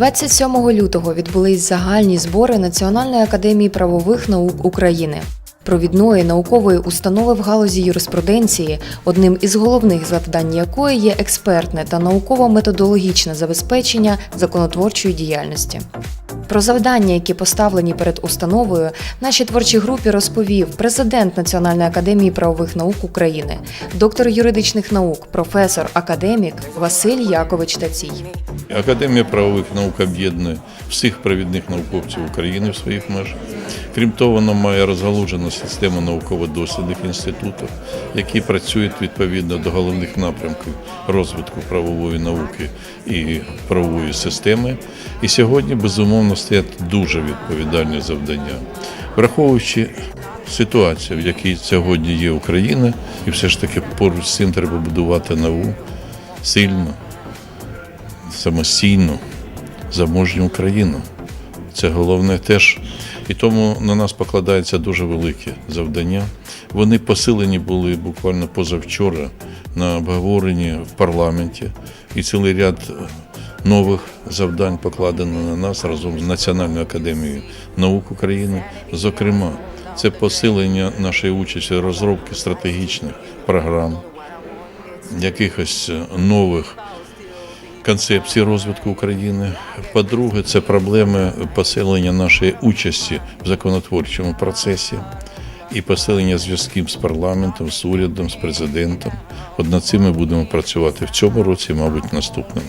27 лютого відбулись загальні збори Національної академії правових наук України. Провідної наукової установи в галузі юриспруденції, одним із головних завдань якої є експертне та науково-методологічне забезпечення законотворчої діяльності. Про завдання, які поставлені перед установою, нашій творчій групі розповів президент Національної академії правових наук України, доктор юридичних наук, професор, академік Василь Якович Тацій. Академія правових наук об'єднує всіх провідних науковців України в своїх межах. Крім того, вона має розгалужену систему науково-дослідних інститутів, які працюють відповідно до головних напрямків розвитку правової науки і правової системи. І сьогодні, безумовно, стоять дуже відповідальні завдання, враховуючи ситуацію, в якій сьогодні є Україна, і все ж таки поруч з цим треба будувати нову, сильну, самостійну, заможню Україну. Це головне теж. І тому на нас покладається дуже велике завдання. Вони посилені були буквально позавчора на обговоренні в парламенті, і цілий ряд нових завдань покладено на нас разом з Національною академією наук України. Зокрема, це посилення нашої участі в розробці стратегічних програм, якихось нових концепції розвитку України. По-друге, це проблеми посилення нашої участі в законотворчому процесі і посилення зв'язків з парламентом, з урядом, з президентом. От над цим ми будемо працювати в цьому році, мабуть, в наступному.